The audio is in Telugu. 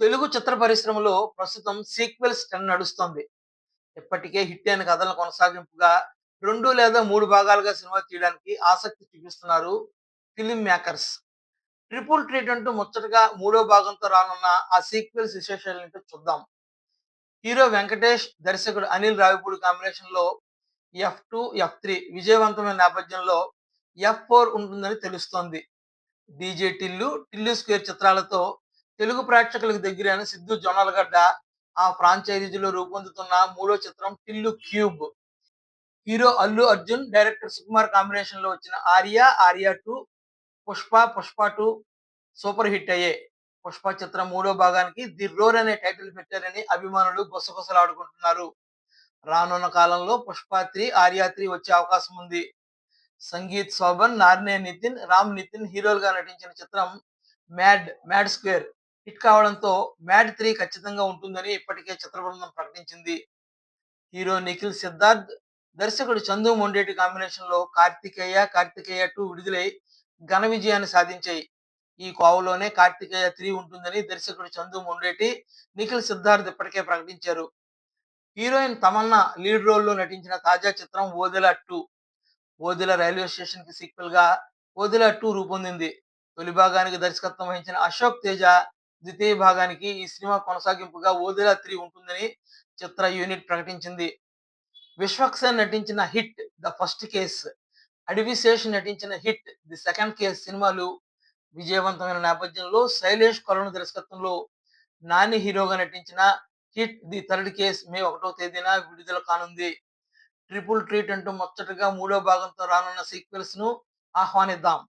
తెలుగు చిత్ర పరిశ్రమలో ప్రస్తుతం సీక్వెల్స్ టెన్ నడుస్తోంది. ఇప్పటికే హిట్ అయిన కథలను కొనసాగింపుగా రెండు లేదా మూడు భాగాలుగా సినిమా తీయడానికి ఆసక్తి చూపిస్తున్నారు ఫిలిం మేకర్స్. 'ట్రిపుల్ ట్రీట్' అంటూ ముచ్చటగా మూడో భాగంతో రానున్న ఆ సీక్వెల్స్ విశేషాలేంటో చూద్దాం. హీరో వెంకటేష్, దర్శకుడు అనిల్ రావిపూడి కాంబినేషన్‌లో ఎఫ్ టూ ఎఫ్ త్రీ విజయవంతమైన నేపథ్యంలో ఎఫ్ ఫోర్ ఉంటుందని తెలుస్తోంది. డీజే టిల్లు, టిల్లు స్క్వేర్ చిత్రాలతో తెలుగు ప్రేక్షకులకు దగ్గరైన సిద్ధు జొన్నలగడ్డ ఆ ఫ్రాంచైజీలో రూపొందుతున్న మూడో చిత్రం 'Tillu cube'. Hero Allu Arjun, director Sukumar కాంబినేషన్లో వచ్చిన 'Arya', 'Arya two 'Pushpa', 'Pushpa two super hit అయ్యే 'పుష్ప' చిత్రం మూడో భాగానికి 'ది రోర్' అనే టైటిల్ పెట్టారని అభిమానులు గుసగుసలాడుకుంటున్నారు. రానున్న కాలంలో 'పుష్ప త్రీ', 'ఆర్య త్రీ' వచ్చే అవకాశం ఉంది. సంగీత్ శోభన్, నార్నే నితిన్, రామ్ నితిన్ హీరోలుగా నటించిన చిత్రం 'మ్యాడ్', 'మ్యాడ్ స్క్వేర్' హిట్ కావడంతో 'మ్యాడ్ త్రీ' ఖచ్చితంగా ఉంటుందని ఇప్పటికే చిత్ర బృందం ప్రకటించింది. హీరో నిఖిల్ సిద్ధార్థ్, దర్శకుడు చందు మొండేటి కాంబినేషన్‌లో 'కార్తికేయ', 'కార్తికేయ టూ' విడుదలై ఘన విజయాన్ని సాధించాయి. ఈ కోవలోనే 'కార్తికేయ త్రీ' ఉంటుందని దర్శకుడు చందు మొండేటి, నిఖిల్ సిద్ధార్థ్ ఇప్పటికే ప్రకటించారు. హీరోయిన్ తమన్నా లీడ్ రోల్‌లో నటించిన తాజా చిత్రం 'ఓదెల టూ'. ఓదెల రైల్వే స్టేషన్‌కి సీక్వెల్‌గా 'ఓదెల టూ' రూపొందింది. తొలి భాగానికి దర్శకత్వం వహించిన అశోక్ తేజ, ద్వితీయ భాగానికి ఈ సినిమా కొనసాగింపుగా ఓదిలా త్రీ' ఉంటుందని చిత్ర యూనిట్ ప్రకటించింది. విశ్వక్సేన్ నటించిన hit 'the first case', Adivi Sesh నటించిన హిట్ 'ది సెకండ్ కేస్' సినిమాలు విజయవంతమైన నేపథ్యంలో శైలేష్ కరుణ దర్శకత్వంలో నాని హీరోగా నటించిన hit 'the third case' May ఒకటో తేదీన విడుదల కానుంది. 'ట్రిపుల్ ట్రీట్' అంటూ ముచ్చటగా మూడో భాగంతో రానున్న సీక్వెల్స్‌ను ఆహ్వానిద్దాం.